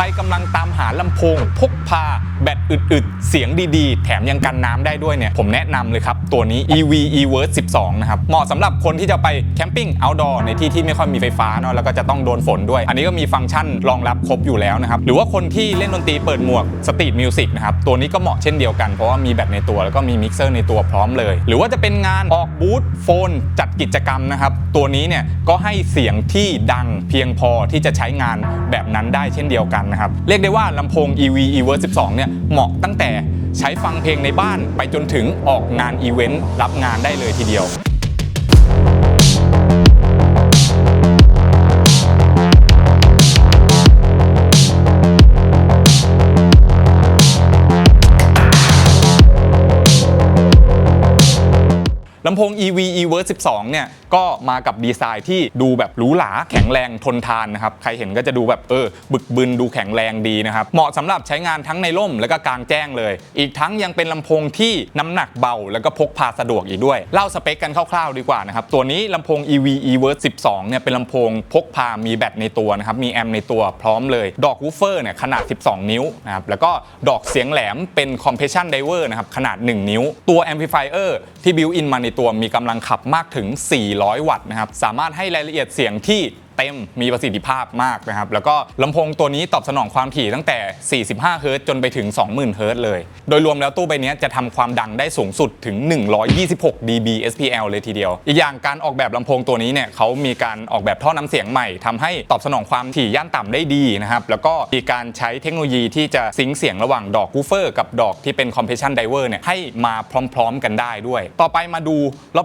รกำลังตามหาลำโพง พกพา แบตอึดๆ เสียงดีๆ แถมยังกันน้ำได้ด้วยเนี่ย ผมแนะนำเลยครับ ตัวนี้ EV eVerse 12 นะครับ เหมาะสำหรับคนที่จะไปแคมปิ้ง outdoor ในที่ที่ไม่ค่อยมีไฟฟ้าเนาะแล้วก็จะต้องโดนฝนด้วย อันนี้ก็มีฟังก์ชันรองรับครบอยู่แล้วนะครับ หรือว่าคนที่เล่นดนตรีเปิดหมวกสตรีทมิวสิกนะครับตัวนี้ก็เหมาะเช่นเดียวกันเพราะว่ามีแบตในตัวแล้วก็มีมิกเซอร์ในตัวพร้อมเลย หรือว่าจะเป็นงานออกบูธโฟน จัดกิจกรรมนะครับตัวนี้เนี่ยก็ให้เสียงที่ดังเพียงพอที่จะใช้งานแบบนั้นได้เช่นเดียวกันนะครับ เรียกได้ว่าลำโพง EV eVerse 12 เนี่ย เหมาะตั้งแต่ใช้ฟังเพลงในบ้านไปจนถึงออกงานอีเวนต์รับงานได้เลยทีเดียว โพง EV eVerse 12 เนี่ย ก็มากับดีไซน์ที่ดูแบบหรูหราแข็งแรงทนทานนะครับ ใครเห็นก็จะดูแบบเออ บึกบึนดูแข็งแรงดีนะครับ เหมาะสำหรับใช้งานทั้งในร่มแล้วก็กลางแจ้งเลย อีกทั้งยังเป็นลำโพงที่น้ำหนักเบา แล้วก็พกพาสะดวกอีกด้วย เล่าสเปคกันคร่าวๆดีกว่านะครับ ตัวนี้ลำโพง EV eVerse 12 เนี่ยเป็นลำโพงพกพามีแบตในตัวนะครับมีแอมป์ในตัวพร้อมเลย ดอกวูฟเฟอร์เนี่ยขนาด 12 นิ้วนะครับแล้วก็ดอกเสียงแหลมเป็น compression driver นะครับขนาด 1 นิ้ว ตัว amplifier ที่บิวอินมาในตัวมีกำลังขับมากถึง 400 วัตต์นะครับ สามารถให้รายละเอียดเสียงที่ เต็มมีประสิทธิภาพมากนะครับแล้วก็ลำโพงตัวนี้ตอบสนองความถี่ตั้งแต่ 45 เฮิรตซ์จนไปถึง 20,000 เฮิรตซ์เลย โดยรวมแล้วตู้ใบนี้จะทำความดังได้สูงสุดถึง 126 dB SPL เลยทีเดียว อีกอย่างการออกแบบลำโพงตัวนี้เนี่ยเขามีการออกแบบท่อน้ำเสียงใหม่ทำให้ตอบสนองความถี่ย่านต่ำได้ดีนะครับแล้วก็มีการใช้เทคโนโลยีที่จะซิงค์เสียงระหว่างดอกกูเฟอร์กับดอกที่เป็น compression driver เนี่ยให้มาพร้อม ๆ กันได้ด้วย ต่อไปมาดู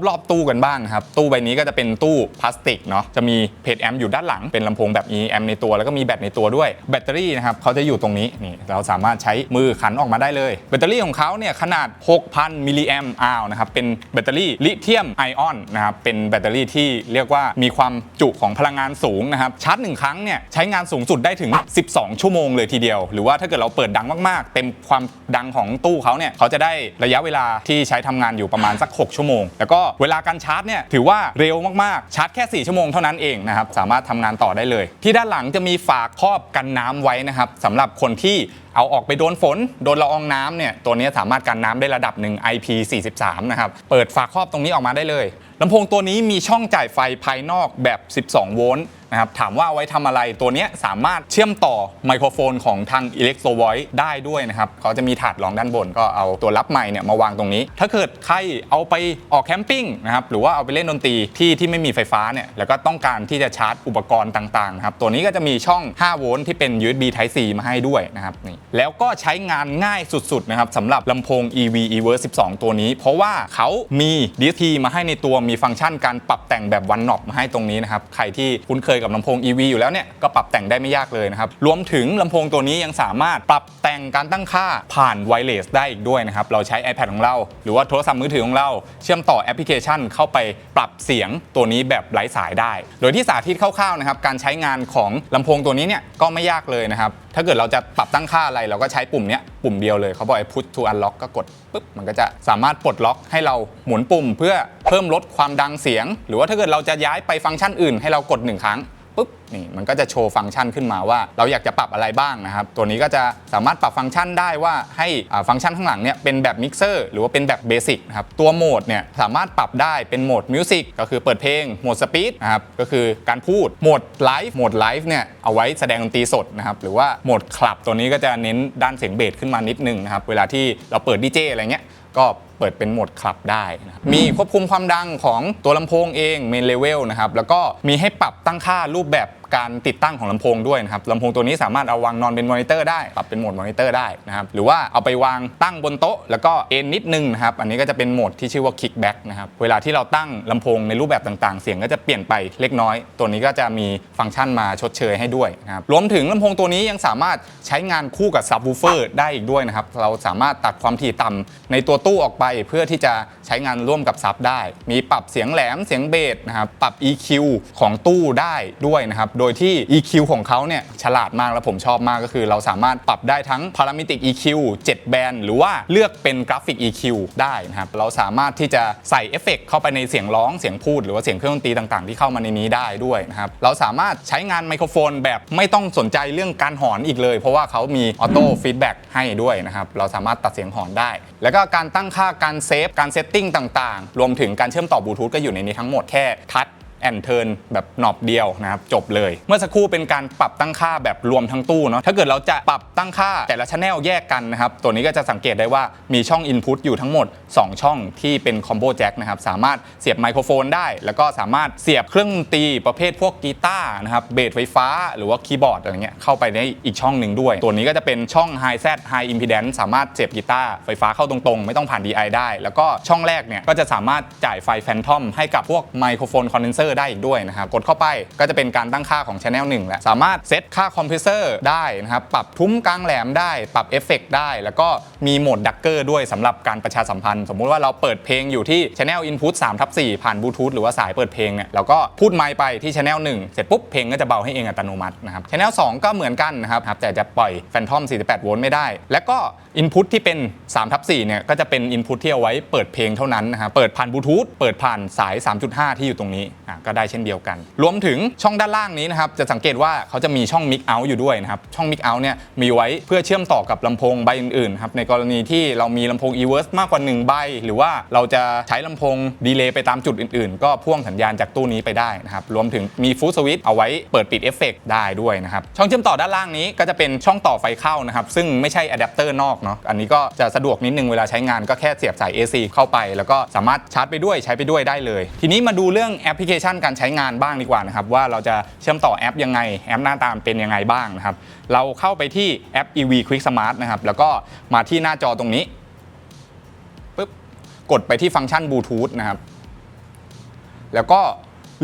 รอบๆ ตู้กันบ้างครับตู้ใบนี้ก็จะเป็นตู้พลาสติกเนาะจะมีเพจแอมอยู่ด้านหลังเป็นลำโพงแบบมีแอมป์ในตัวแล้วก็มีแบตในตัวด้วยแบตเตอรี่นะครับเขาจะอยู่ตรงนี้นี่เราสามารถใช้มือขันออกมาได้เลย แบตเตอรี่ของเขาเนี่ยขนาด 6,000 มิลลิแอมป์อาวนะครับเป็นแบตเตอรี่ลิเธียมไอออนนะครับเป็นแบตเตอรี่ที่เรียกว่ามีความจุของพลังงานสูงนะครับชาร์จหนึ่งครั้งเนี่ยใช้งานสูงสุดได้ถึง 12 ชั่วโมงเลยทีเดียว หรือว่าถ้าเกิดเราเปิดดังมากๆ เต็มความดังของตู้เขาเนี่ยเขาจะได้ระยะเวลาที่ใช้ทำงานอยู่ประมาณสัก 6 ชั่วโมง แล้วก็เวลาการชาร์จเนี่ยถือว่าเร็วมากๆชาร์จแค่ 4 ชั่วโมงเท่านั้นเองนะครับสามารถทำงานต่อได้เลย ที่ด้านหลังจะมีฝาครอบกันน้ำไว้นะครับสำหรับคนที่เอาออกไปโดนฝน โดนละอองน้ำเนี่ยตัวนี้สามารถกันน้ำได้ระดับหนึ่ง IP43 นะครับเปิดฝาครอบตรงนี้ออกมาได้เลยลำโพงตัวนี้มีช่องจ่ายไฟภายนอกแบบ 12 โวลต์นะครับ ถามว่าเอาไว้ทำอะไร ตัวนี้สามารถเชื่อมต่อไมโครโฟนของทาง Electro Voice ได้ด้วยนะครับ เขาจะมีถาดรองด้านบน ก็เอาตัวรับไมค์เนี่ยมาวางตรงนี้ ถ้าเกิดใครเอาไปออกแคมปิ้งนะครับ หรือว่าเอาไปเล่นดนตรีที่ที่ไม่มีไฟฟ้าเนี่ย แล้วก็ต้องการที่จะชาร์จอุปกรณ์ต่างๆนะครับ ตัวนี้ก็จะมีช่อง 5 โวลต์ที่เป็น USB Type C มาให้ด้วยนะครับนี่ แล้วก็ใช้งานง่ายสุดๆนะครับสำหรับลำโพง EV eVerse 12 ตัวนี้ เพราะว่าเขามี DSP มาให้ในตัวมีฟังก์ชันการปรับแต่งแบบวันนอบมาให้ตรงนี้นะครับ ใครที่คุ้นเคยกับลำโพง EV อยู่แล้วเนี่ยก็ปรับแต่งได้ไม่ยากเลยนะครับ รวมถึงลำโพงตัวนี้ยังสามารถปรับแต่งการตั้งค่าผ่านไวเลสได้อีกด้วยนะครับ เราใช้ iPad ของเรา หรือว่าโทรศัพท์มือถือของเรา เชื่อมต่อแอปพลิเคชัน เข้าไปปรับเสียงตัวนี้แบบไร้สายได้ โดยที่สาธิตคร่าวๆนะครับการใช้งานของลำโพงตัวนี้เนี่ยก็ไม่ยากเลยนะครับ ถ้าเกิดเราจะปรับตั้งค่าอะไร เราก็ใช้ปุ่มเนี้ยปุ่มเดียวเลยเขาบอกไอ้ push to unlock ก็กดปุ๊บมันก็จะสามารถปลดล็อกให้เราหมุนปุ่ม เพื่อเพิ่มลดความดังเสียง หรือว่าถ้าเกิดเราจะย้ายไปฟังก์ชันอื่น ให้เรากดหนึ่งครั้ง ปุ๊บนี่มันก็จะโชว์ฟังก์ชันขึ้นมาว่า เราอยากจะปรับอะไรบ้างนะครับ ตัวนี้ก็จะสามารถปรับฟังก์ชันได้ว่าให้อ่าฟังก์ชันข้างหลังเนี่ยเป็นแบบมิกเซอร์หรือว่าเป็นแบบเบสิกนะครับตัวโหมดเนี่ยสามารถปรับได้เป็นโหมดมิวสิกก็คือเปิดเพลงโหมดสปีดนะครับก็คือการพูดโหมดไลฟ์โหมดไลฟ์เนี่ยเอาไว้แสดงดนตรีสดนะครับหรือว่าโหมดคลับตัวนี้ก็จะเน้นด้านเสียงเบสขึ้นมานิดนึงนะครับเวลาที่เราเปิดดีเจอะไรเงี้ยก็ เปิดเป็นโหมดคลับได้นะมีควบคุมความดังของตัวลำโพงเองเมนเลเวลนะครับแล้วก็มีให้ปรับตั้งค่ารูปแบบ การติดตั้งของลำโพงด้วยนะครับลำโพงตัวนี้สามารถเอาวางนอนเป็นมอนิเตอร์ได้ปรับเป็นโหมดมอนิเตอร์ได้นะครับหรือว่าเอาไปวางตั้งบนโต๊ะ แล้วก็เอ็นนิดนึงนะครับอันนี้ก็จะเป็นโหมดที่ชื่อว่า kickback นะครับเวลาที่เราตั้งลำโพงในรูปแบบต่างๆ เสียงก็จะเปลี่ยนไปเล็กน้อย ตัวนี้ก็จะมีฟังก์ชันมาชดเชยให้ด้วยนะครับรวมถึงลำโพงตัวนี้ยังสามารถใช้งานคู่กับซับ w ูเฟอร์ได้อีกด้วยนะครับเราสามารถตัดความถี่ต่ำในตัวตู้ออกไปเพื่อที่จะใช้งานร่วมกับซับได้ มีปรับเสียงแหลมเสียงเบสนะครับปรับ EQ ของตู้ได้ด้วยนะครับโดโดยที่ EQ ของเขาเนี่ยฉลาดมากและผมชอบมากก็คือ เราสามารถปรับได้ทั้ง Parametric EQ 7 แบนหรือว่าเลือกเป็นกราฟิก EQ ได้นะครับ เราสามารถที่จะใส่เอฟเฟกต์เข้าไปในเสียงร้องเสียงพูด หรือว่าเสียงเครื่องดนตรีต่างๆ ที่เข้ามาในนี้ได้ด้วยนะครับ เราสามารถใช้งานไมโครโฟนแบบไม่ต้องสนใจเรื่องการหอนอีกเลย เพราะว่าเขามีออโต้ฟีดแบ็กให้ด้วยนะครับ เราสามารถตัดเสียงหอนได้ แล้วก็การตั้งค่าการเซฟการเซตติ้งต่างๆ รวมถึงการเชื่อมต่อบลูทูธก็อยู่ในนี้ทั้งหมดแค่ทัช แอนเทิร์นแบบหนอบเดียวนะครับจบเลย เมื่อสักครู่เป็นการปรับตั้งค่าแบบรวมทั้งตู้เนาะถ้าเกิดเราจะปรับตั้งค่าแต่ละชแนลแยกกันนะครับตัวนี้ก็จะสังเกตได้ว่ามีช่อง Input อยู่ทั้งหมด 2 ช่องที่เป็นคอมโบแจ็คนะครับสามารถเสียบไมโครโฟนได้ แล้วก็สามารถเสียบเครื่องดนตรีประเภทพวกกีตาร์นะครับเบสไฟฟ้า หรือว่าคีย์บอร์ดอะไรเงี้ยเข้าไปในอีกช่องหนึ่งด้วย ตัวนี้ก็จะเป็นช่อง High Z High Impedance สามารถเสียบกีตาร์ไฟฟ้าเข้าตรงๆ ไม่ต้องผ่าน DI ได้ แล้วก็ช่องแรกเนี่ยก็จะสามารถจ่ายไฟแฟนทอมให้กับพวกไมโครโฟนคอนเดนเซอร์ได้อีกด้วยนะครับกดเข้าไปก็จะเป็นการตั้งค่าของ Channel 1แหละสามารถเซตค่าคอมเพรสเซอร์ได้นะครับปรับทุ้มกลางแหลมได้ ปรับเอฟเฟกต์ได้ แล้วก็มีโหมดดักเกอร์ด้วยสำหรับการประชาสัมพันธ์ สมมุติว่าเราเปิดเพลงอยู่ที่ Channel Input 3ทับ4ผ่านบลูทูธหรือว่าสายเปิดเพลงเนี่ยเราก็พูดไมค์ไปที่ Channel 1 เสร็จปุ๊บเพลงก็จะเบาให้เองอัตโนมัตินะครับ Channel 2 ก็เหมือนกันนะครับแต่จะปล่อยแฟนทอม48โวลต์ไม่ได้ แล้วก็ Input ที่เป็น3ทับ4เนี่ยก็จะเป็น Input ที่เอาไว้เปิดเพลงเท่านั้นนะครับเปิดผ่านบลูทูธเปิดผ่านสาย 3.5 ที่อยู่ตรงนี้ก็ได้เช่นเดียวกัน รวมถึงช่องด้านล่างนี้นะครับจะสังเกตว่าเขาจะมีช่อง Mic Out อยู่ด้วยนะครับช่อง Mic Out เนี่ยมีไว้เพื่อเชื่อมต่อกับลำโพงใบอื่นๆครับในกรณีที่เรามีลำโพง e-verse มากกว่า 1 ใบ หรือว่าเราจะใช้ลำโพงดีเลย์ไปตามจุดอื่นๆ ก็พ่วงสัญญาณจากตู้นี้ไปได้นะครับรวมถึงมีฟูสวิตเอาไว้เปิดปิดเอฟเฟกได้ด้วยนะครับช่องเชื่อมต่อด้านล่างนี้ก็จะเป็นช่องต่อไฟเข้านะครับซึ่งไม่ใช่อะแดปเตอร์นอกเนาะอันนี้ก็จะสะดวกนิดนึงเวลาใช้งานก็แค่เสียบสาย AC เข้าไป แล้วก็สามารถชาร์จไปด้วยใช้ไปด้วยได้เลย ทีนี้มาดูเรื่องแอปพลิเคชันการใช้งานบ้างดีกว่านะครับว่าเราจะเชื่อมต่อแอปยังไงแอปหน้าตามเป็นยังไงบ้างนะครับเราเข้าไปที่แอป EV Quick Smart นะครับแล้วก็มาที่หน้าจอตรงนี้ปึ๊บกดไปที่ฟังก์ชันบลูทูธนะครับแล้วก็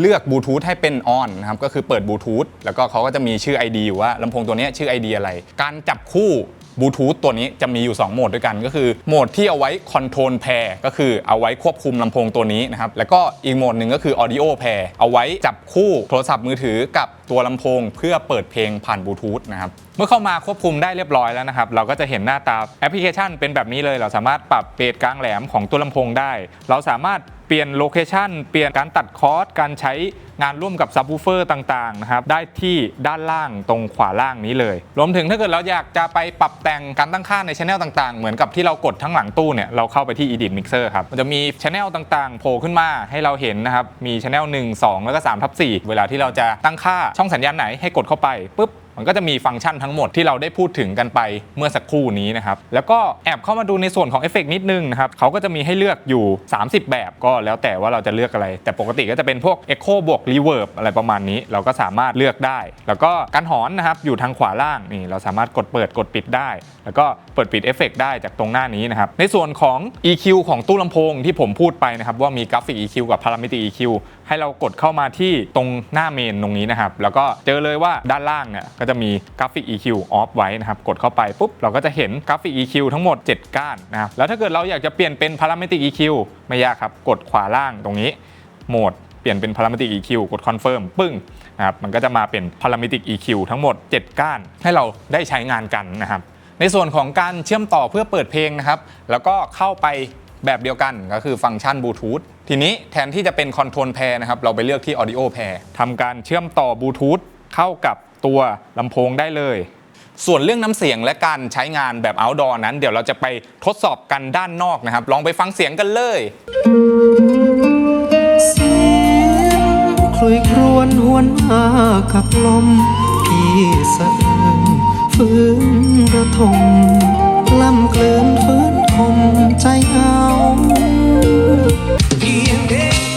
เลือกบลูทูธให้เป็นออนนะครับก็คือเปิดบลูทูธแล้วก็เขาก็จะมีชื่อ ID อยู่ว่าลำโพงตัวนี้ชื่อ ID อะไร การจับคู่ บลูทูธตัวนี้จะมีอยู่ 2 โหมดด้วยกัน ก็คือโหมดที่เอาไว้คอนโทรลแพร์ก็คือเอาไว้ควบคุมลำโพงตัวนี้นะครับ แล้วก็อีกโหมดหนึ่งก็คือ Audio Pair เอาไว้จับคู่โทรศัพท์มือถือกับตัวลำโพง เพื่อเปิดเพลงผ่านบลูทูธนะครับเมื่อเข้ามาควบคุมได้เรียบร้อยแล้วนะครับ เราก็จะเห็นหน้าตาแอปพลิเคชันเป็นแบบนี้เลย เราสามารถปรับเบสกลางแหลมของตัวลำโพงได้ เราสามารถ เปลี่ยนโลเคชันเปลี่ยนการตัดคอร์สการใช้งานร่วมกับซับวูเฟอร์ต่างๆนะครับได้ที่ด้านล่างตรงขวาล่างนี้เลย รวมถึงถ้าเกิดเราอยากจะไปปรับแต่งการตั้งค่าในช anel ต่างๆ เหมือนกับที่เรากดทั้งหลังตู้เนี่ยเราเข้าไปที่ edit mixer ครับมันจะมีช anel ต่างๆโผล่ขึ้นมาให้เราเห็นนะครับมีช anel 1 2 แล้วก็3ทับ4เวลาที่เราจะตั้งค่าช่องสัญญาณไหนให้กดเข้าไปปุ๊บ มันก็จะมีฟังก์ชันทั้งหมดที่เราได้พูดถึงกันไปเมื่อสักครู่นี้นะครับ แล้วก็แอบเข้ามาดูในส่วนของเอฟเฟกนิดนึงนะครับเขาก็จะมีให้เลือกอยู่ 30 แบบก็แล้วแต่ว่าเราจะเลือกอะไร แต่ปกติก็จะเป็นพวก Echo บวก Reverb อะไรประมาณนี้ เราก็สามารถเลือกได้ แล้วก็การหอนนะครับอยู่ทางขวาล่างนี่เราสามารถกดเปิดกดปิดได้ แล้วก็เปิดปิดเอฟเฟกได้จากตรงหน้านี้นะครับในส่วนของ EQ ของตู้ลำโพงที่ผมพูดไปนะครับว่ามีกราฟิก EQ กับ Parametric EQ ให้เรากดเข้ามาที่ตรงหน้าเมนตรงนี้นะครับ แล้วก็เจอเลยว่าด้านล่างเนี่ยก็จะมีกราฟิก EQ off ไว้นะครับ กดเข้าไปปุ๊บ เราก็จะเห็นกราฟิก EQ ทั้งหมด 7 ก้านนะครับ แล้วถ้าเกิดเราอยากจะเปลี่ยนเป็น Parametric EQ ไม่ยากครับ กดขวาล่างตรงนี้โหมดเปลี่ยนเป็น Parametric EQ กด Confirm ปึ้งนะครับมันก็จะมาเป็น Parametric EQ ทั้งหมด 7 ก้าน ให้เราได้ใช้งานกันนะครับในส่วนของการเชื่อมต่อเพื่อเปิดเพลงนะครับ แล้วก็เข้าไป แบบเดียวกันก็คือฟังก์ชันบลูทูธทีนี้แทนที่จะเป็นคอนโทรลแพร์นะครับเราไปเลือกที่ Audio Pair ทำการเชื่อมต่อบลูทูธเข้ากับตัวลำโพงได้เลย ส่วนเรื่องน้ำเสียงและการใช้งานแบบ outdoor นั้น เดี๋ยวเราจะไปทดสอบกันด้านนอกนะครับ ลองไปฟังเสียงกันเลยเสียงคลุยครวนหวนมากับลมพี่สะอืนฟื้นระทมลำเกลืนฟื้น มใจเอาเพียงเด็ก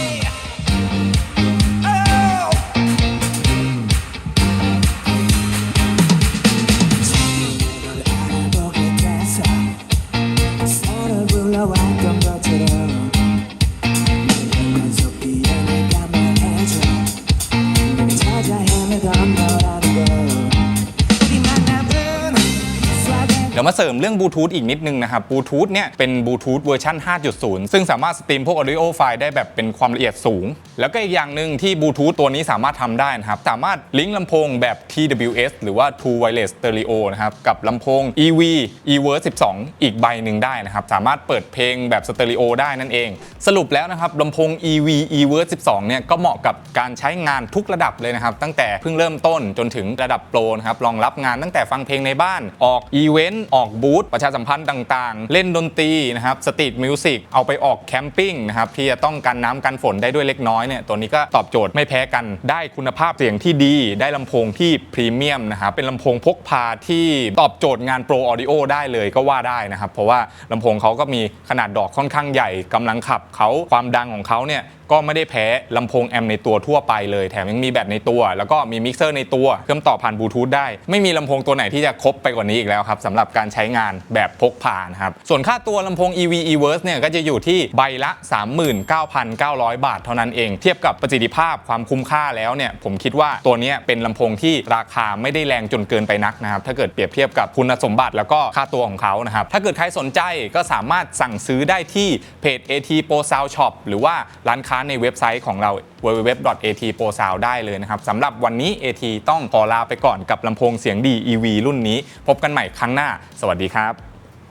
ยวมาเสริมเรื่องบลูทูธอีกนิดนึงนะครับบลูทูธเนี่ยเป็นบลูทูธเวอร์ชัน5.0 ซึ่งสามารถสตรีมพวก audio ไฟล์ได้แบบเป็นความละเอียดสูง แล้วก็อีกอย่างหนึ่งที่บลูทูธตัวนี้สามารถทำได้นะครับ สามารถลิงก์ลำโพงแบบ TWS หรือว่า True Wireless Stereo นะครับ กับลำโพง EV Ever 12 อีกใบหนึ่งได้นะครับ สามารถเปิดเพลงแบบสเตอริโอได้นั่นเอง สรุปแล้วนะครับลำโพง EV Ever 12 เนี่ยก็เหมาะกับการใช้งานทุกระดับเลยนะครับ ตั้งแต่เพิ่งเริ่มต้นจนถึงระดับโปรนะครับรองรับงานตั้งแต่ฟังเพลงในบ้านออกอีเวนต์ออกบูธประชาสัมพันธ์ต่างๆ เล่นดนตรีนะครับสตรีทมิวสิกเอาไปออกแคมปิ้งนะครับที่จะต้องกันน้ำกันฝนได้ด้วยเล็กน้อยเนี่ยตัวนี้ก็ตอบโจทย์ไม่แพ้กันได้คุณภาพเสียงที่ดีได้ลำโพงที่พรีเมียมนะครับเป็นลำโพงพกพาที่ตอบโจทย์งานโปรออดิโอได้เลยก็ว่าได้นะครับ เพราะว่าลำโพงเขาก็มีขนาดดอกค่อนข้างใหญ่กำลังขับเขาความดังของเขาเนี่ยก็ไม่ได้แพ้ลำโพงแอมในตัวทั่วไปเลยแถมยังมีแบตในตัว แล้วก็มีมิกเซอร์ในตัวเชื่อมต่อผ่านบลูทูธได้ ไม่มีลำโพงตัวไหนที่จะครบไปกว่านี้อีกแล้วครับสำหรับการใช้งานแบบพกพานะครับ ส่วนค่าตัวลำโพง EV eVerse เนี่ยก็จะอยู่ที่ใบละ 39,900 บาทเท่านั้นเอง เทียบกับประสิทธิภาพความคุ้มค่าแล้วเนี่ยผมคิดว่าตัวนี้เป็นลำโพงที่ราคาไม่ได้แรงจนเกินไปนักนะครับ ถ้าเกิดเปรียบเทียบกับคุณสมบัติแล้วก็ค่าตัวของเขานะครับ ถ้าเกิดใครสนใจก็สามารถสั่งซื้อได้ที่เพจ AT Pro Sound Shop หรือว่าร้านค้าในเว็บไซต์ของเรา www.atprosound ได้เลยนะครับสำหรับวันนี้ AT ต้องขอลาไปก่อนกับลำโพงเสียงดี EV รุ่นนี้ พบกันใหม่ครั้งหน้า สวัสดีครับ